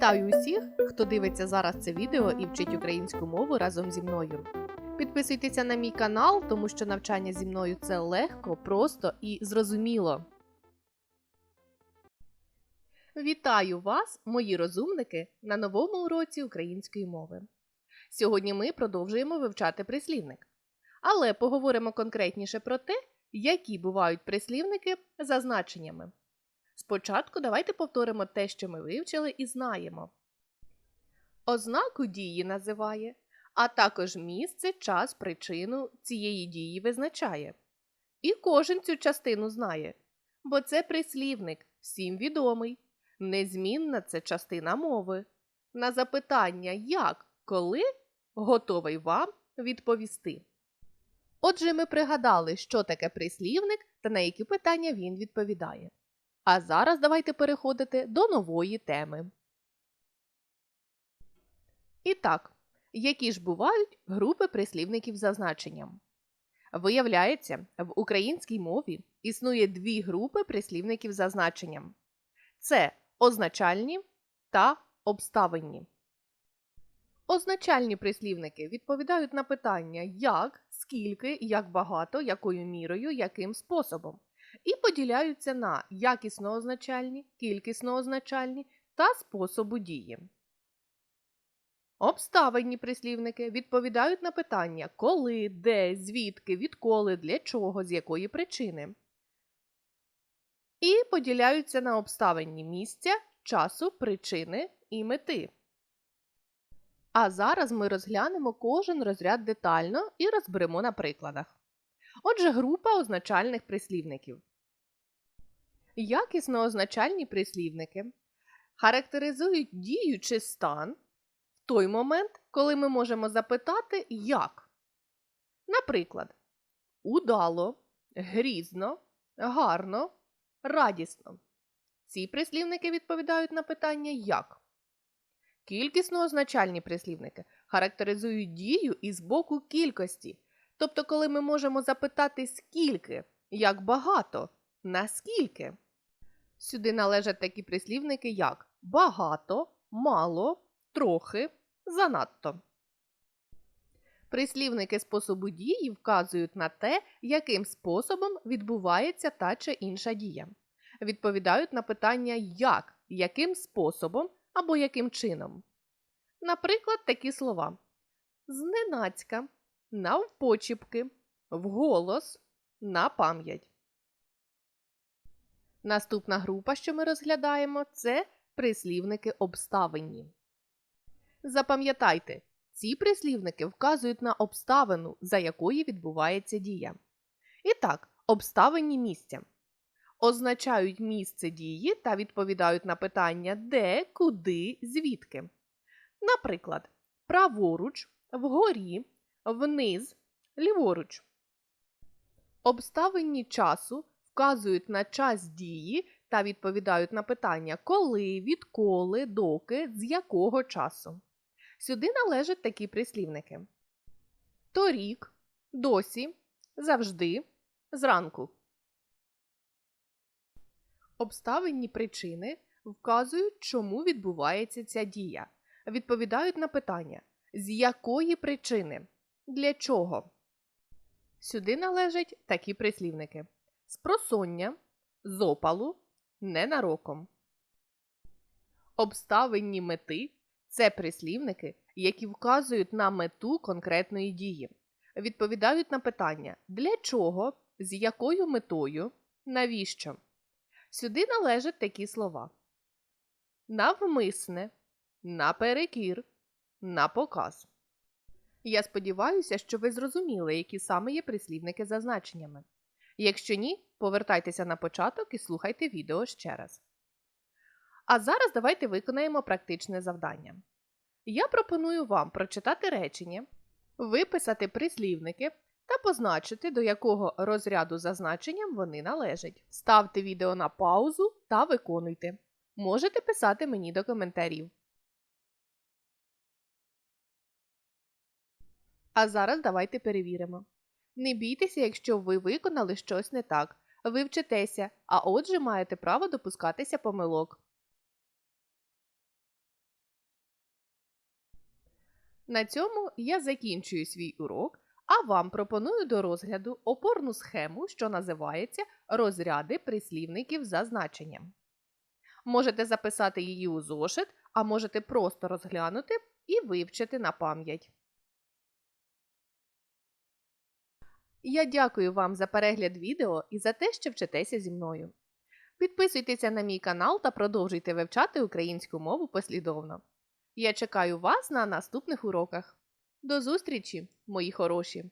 Вітаю усіх, хто дивиться зараз це відео і вчить українську мову разом зі мною. Підписуйтеся на мій канал, тому що навчання зі мною це легко, просто і зрозуміло. Вітаю вас, мої розумники, на новому уроці української мови. Сьогодні ми продовжуємо вивчати прислівник. Але поговоримо конкретніше про те, які бувають прислівники за значеннями. Спочатку давайте повторимо те, що ми вивчили і знаємо. Ознаку дії називає, а також місце, час, причину цієї дії визначає. І кожен цю частину знає, бо це прислівник, всім відомий. Незмінна це частина мови. На запитання як, коли готовий вам відповісти. Отже, ми пригадали, що таке прислівник та на які питання він відповідає. А зараз давайте переходити до нової теми. І так, які ж бувають групи прислівників за значенням? Виявляється, в українській мові існує дві групи прислівників за значенням: це означальні та обставинні. Означальні прислівники відповідають на питання як, скільки, як багато, якою мірою, яким способом і поділяються на якісно означальні, кількісно означальні та способу дії. Обставинні прислівники відповідають на питання коли, де, звідки, відколи, для чого, з якої причини. І поділяються на обставинні місця, часу, причини і мети. А зараз ми розглянемо кожен розряд детально і розберемо на прикладах. Отже, група означальних прислівників. Якісно означальні прислівники характеризують дію чи стан в той момент, коли ми можемо запитати як. Наприклад, удало, грізно, гарно, радісно. Ці прислівники відповідають на питання як. Кількісно означальні прислівники характеризують дію із боку кількості. Тобто, коли ми можемо запитати скільки, як багато, наскільки. Сюди належать такі прислівники, як багато, мало, трохи, занадто. Прислівники способу дії вказують на те, яким способом відбувається та чи інша дія. Відповідають на питання як, яким способом або яким чином. Наприклад, такі слова: зненацька, навпочіпки, вголос, на пам'ять. Наступна група, що ми розглядаємо, це прислівники обставинні. Запам'ятайте, ці прислівники вказують на обставину, за якої відбувається дія. І так, обставинні місця означають місце дії та відповідають на питання де, куди, звідки. Наприклад, праворуч, вгорі, вниз, ліворуч. Обставинні часу вказують на час дії та відповідають на питання коли, відколи, доки, з якого часу. Сюди належать такі прислівники: торік, досі, завжди, зранку. Обставинні причини вказують, чому відбувається ця дія. Відповідають на питання з якої причини, для чого. Сюди належать такі прислівники: спросоння, з опалу, ненароком. Обставинні мети це прислівники, які вказують на мету конкретної дії. Відповідають на питання для чого, з якою метою, навіщо. Сюди належать такі слова: навмисне, наперекір, на показ. Я сподіваюся, що ви зрозуміли, які саме є прислівники за значеннями. Якщо ні, повертайтеся на початок і слухайте відео ще раз. А зараз давайте виконаємо практичне завдання. Я пропоную вам прочитати речення, виписати прислівники та позначити, до якого розряду за значенням вони належать. Ставте відео на паузу та виконуйте. Можете писати мені до коментарів. А зараз давайте перевіримо. Не бійтеся, якщо ви виконали щось не так. Ви вчитеся, а отже маєте право допускатися помилок. На цьому я закінчую свій урок, а вам пропоную до розгляду опорну схему, що називається розряди прислівників за значенням. Можете записати її у зошит, а можете просто розглянути і вивчити на пам'ять. Я дякую вам за перегляд відео і за те, що вчитеся зі мною. Підписуйтеся на мій канал та продовжуйте вивчати українську мову послідовно. Я чекаю вас на наступних уроках. До зустрічі, мої хороші!